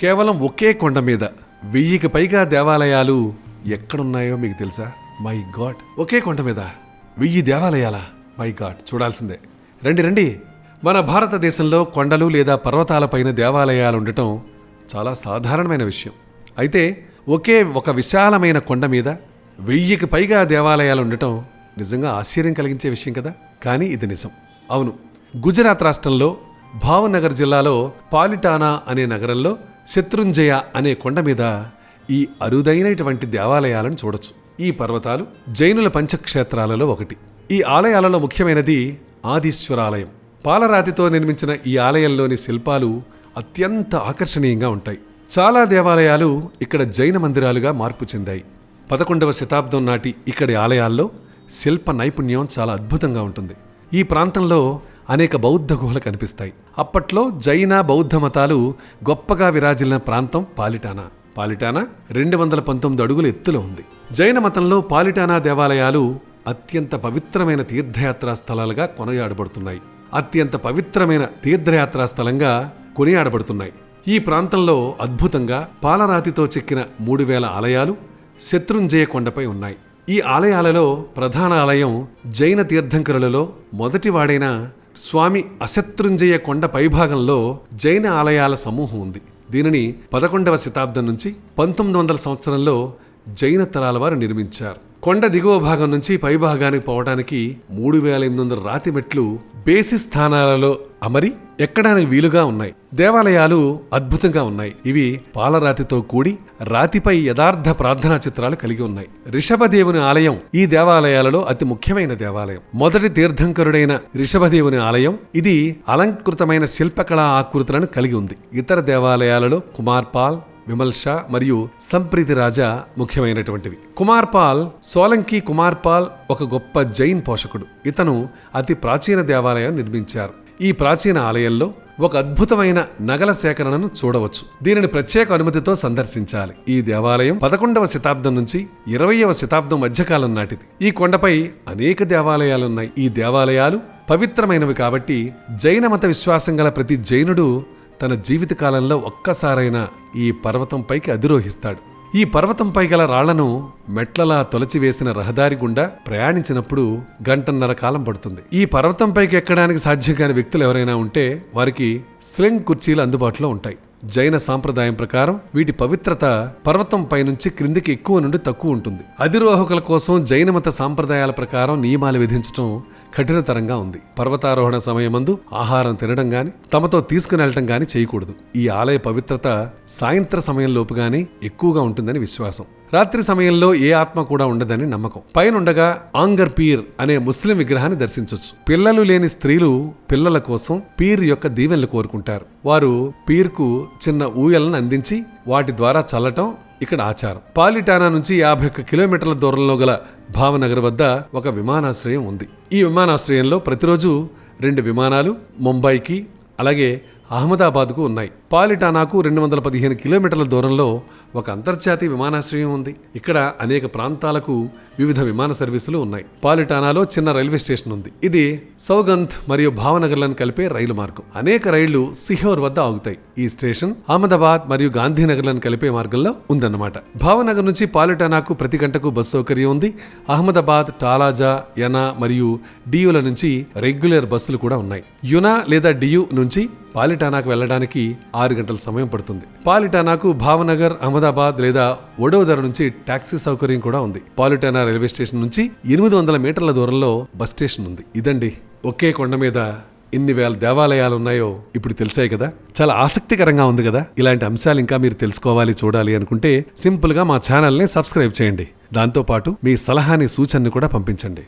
కేవలం ఒకే కొండ మీద వెయ్యికి పైగా దేవాలయాలు ఎక్కడున్నాయో మీకు తెలుసా? మై గాడ్ ఒకే కొండ మీద వెయ్యి దేవాలయాలా. మై గాడ్ చూడాల్సిందే. రండి రండి. మన భారతదేశంలో కొండలు లేదా పర్వతాలపైన దేవాలయాలు ఉండటం చాలా సాధారణమైన విషయం. అయితే ఒకే ఒక విశాలమైన కొండ మీద వెయ్యికి పైగా దేవాలయాలు ఉండటం నిజంగా ఆశ్చర్యం కలిగించే విషయం కదా? కానీ ఇది నిజం. అవును. గుజరాత్ రాష్ట్రంలో భావనగర్ జిల్లాలో పాలిటానా అనే నగరంలో శత్రుంజయ అనే కొండ మీద ఈ అరుదైనటువంటి దేవాలయాలను చూడొచ్చు. ఈ పర్వతాలు జైనుల పంచక్షేత్రాలలో ఒకటి. ఈ ఆలయాలలో ముఖ్యమైనది ఆదీశ్వరాలయం. పాలరాతితో నిర్మించిన ఈ ఆలయంలోని శిల్పాలు అత్యంత ఆకర్షణీయంగా ఉంటాయి. చాలా దేవాలయాలు ఇక్కడ జైన మందిరాలుగా మార్పు చెందాయి. పదకొండవ శతాబ్దం నాటి ఇక్కడి ఆలయాల్లో శిల్ప నైపుణ్యం చాలా అద్భుతంగా ఉంటుంది. ఈ ప్రాంతంలో అనేక బౌద్ధ గుహలు కనిపిస్తాయి. అప్పట్లో జైన బౌద్ధ మతాలు గొప్పగా విరాజిల్లిన ప్రాంతం పాలిటానా. పాలిటానా రెండు వందల పంతొమ్మిది అడుగుల ఎత్తులో ఉంది. జైన మతంలో పాలిటానా దేవాలయాలు అత్యంత పవిత్రమైన తీర్థయాత్రా స్థలాలుగా కొనయాడబడుతున్నాయి. అత్యంత పవిత్రమైన తీర్థయాత్రా స్థలంగా కొనియాడబడుతున్నాయి. ఈ ప్రాంతంలో అద్భుతంగా పాలరాతితో చెక్కిన మూడు వేల ఆలయాలు శత్రుంజయ కొండపై ఉన్నాయి. ఈ ఆలయాలలో ప్రధాన ఆలయం జైన తీర్థంకరులలో మొదటివాడైన స్వామి అశత్రుంజయ కొండ పైభాగంలో జైన ఆలయాల సమూహం ఉంది. దీనిని పదకొండవ శతాబ్దం నుంచి పంతొమ్మిది వందల సంవత్సరంలో జైన తరాల వారు నిర్మించారు. కొండ దిగువ భాగం నుంచి పై భాగానికి పోవడానికి మూడు వేల ఎనిమిది వందల రాతి మెట్లు బేసి స్థానాలలో అమరి ఎక్కడానికి వీలుగా ఉన్నాయి. దేవాలయాలు అద్భుతంగా ఉన్నాయి. ఇవి పాలరాతితో కూడి రాతిపై యథార్థ ప్రార్థనా చిత్రాలు కలిగి ఉన్నాయి. రిషభదేవుని ఆలయం ఈ దేవాలయాలలో అతి ముఖ్యమైన దేవాలయం. మొదటి తీర్థంకరుడైన రిషభదేవుని ఆలయం ఇది అలంకృతమైన శిల్పకళా ఆకృతులను కలిగి ఉంది. ఇతర దేవాలయాలలో కుమార్పాల్ విమల్ షా మరియు సంప్రీతి రాజా ముఖ్యమైనటువంటివి. కుమార్ పాల్ సోలంకి కుమార్ పాల్ ఒక గొప్ప జైన్ పోషకుడు. ఇతను అతి ప్రాచీన దేవాలయం నిర్మించారు. ఈ ప్రాచీన ఆలయంలో ఒక అద్భుతమైన నగల సేకరణను చూడవచ్చు. దీనిని ప్రత్యేక అనుమతితో సందర్శించాలి. ఈ దేవాలయం పదకొండవ శతాబ్దం నుంచి ఇరవయవ శతాబ్దం మధ్యకాలం నాటిది. ఈ కొండపై అనేక దేవాలయాలున్నాయి. ఈ దేవాలయాలు పవిత్రమైనవి కాబట్టి జైన మత విశ్వాసం గల ప్రతి జైనుడు తన జీవితకాలంలో ఒక్కసారైనా ఈ పర్వతంపైకి అధిరోహిస్తాడు. ఈ పర్వతంపై గల రాళ్ళను మెట్లలా తొలచివేసిన రహదారి గుండా ప్రయాణించినప్పుడు గంటన్నర కాలం పడుతుంది. ఈ పర్వతంపైకి ఎక్కడానికి సాధ్యం కాని వ్యక్తులు ఎవరైనా ఉంటే వారికి స్లింగ్ కుర్చీలు అందుబాటులో ఉంటాయి. జైన సాంప్రదాయం ప్రకారం వీటి పవిత్రత పర్వతం పైనుంచి క్రిందికి ఎక్కువ నుండి తక్కువ ఉంటుంది. అధిరోహకుల కోసం జైన మత సాంప్రదాయాల ప్రకారం నియమాలు విధించడం కఠినతరంగా ఉంది. పర్వతారోహణ సమయమందు ఆహారం తినడం గాని తమతో తీసుకుని వెళ్ళటం గాని చేయకూడదు. ఈ ఆలయ పవిత్రత సాయంత్ర సమయంలోపు గాని ఎక్కువగా ఉంటుందని విశ్వాసం. రాత్రి సమయంలో ఏ ఆత్మ కూడా ఉండదని నమ్మకం. పైనుండగా ఆంగర్ పీర్ అనే ముస్లిం విగ్రహాన్ని దర్శించవచ్చు పిల్లలు లేని స్త్రీలు పిల్లల కోసం పీర్ యొక్క దీవెనలు కోరుకుంటారు. వారు పీర్కు చిన్న ఊయలను అందించి వాటి ద్వారా చల్లటం ఇక్కడ ఆచారం. పాలిటానా నుంచి యాభై ఒక్క కిలోమీటర్ల దూరంలో గల భావనగర్ వద్ద ఒక విమానాశ్రయం ఉంది. ఈ విమానాశ్రయంలో ప్రతిరోజు రెండు విమానాలు ముంబైకి అలాగే అహ్మదాబాద్కు ఉన్నాయి. పాలిటానాకు రెండు వందల పదిహేను కిలోమీటర్ల దూరంలో ఒక అంతర్జాతీయ విమానాశ్రయం ఉంది. ఇక్కడ అనేక ప్రాంతాలకు వివిధ విమాన సర్వీసులు ఉన్నాయి. పాలిటానాలో చిన్న రైల్వే స్టేషన్ ఉంది. ఇది సౌగంధ్ మరియు భావనగర్లను కలిపే రైలు మార్గం. అనేక రైళ్ళు సిహోర్ వద్ద ఆగుతాయి. ఈ స్టేషన్ అహ్మదాబాద్ మరియు గాంధీనగర్లను కలిపే మార్గంలో ఉందన్నమాట. భావనగర్ నుంచి పాలిటానాకు ప్రతి గంటకు బస్ సౌకర్యం ఉంది. అహ్మదాబాద్ టాలాజా యనా మరియు డియుల నుంచి రెగ్యులర్ బస్సులు కూడా ఉన్నాయి. యునా లేదా డియు నుంచి పాలిటానాకు వెళ్ళడానికి ఆరు గంటల సమయం పడుతుంది. పాలిటానాకు భావనగర్ అహ్మదాబాద్ లేదా వడోదర నుంచి టాక్సీ సౌకర్యం కూడా ఉంది. పాలిటానా రైల్వే స్టేషన్ నుంచి ఎనిమిది వందల మీటర్ల దూరంలో బస్ స్టేషన్ ఉంది. ఇదండి ఒకే కొండ మీద ఇన్ని వేల దేవాలయాలు ఉన్నాయో ఇప్పుడు తెలిసాయి కదా. చాలా ఆసక్తికరంగా ఉంది కదా. ఇలాంటి అంశాలు ఇంకా మీరు తెలుసుకోవాలి చూడాలి అనుకుంటే సింపుల్గా మా ఛానల్ని సబ్స్క్రైబ్ చేయండి. దాంతోపాటు మీ సలహాని సూచనని కూడా పంపించండి.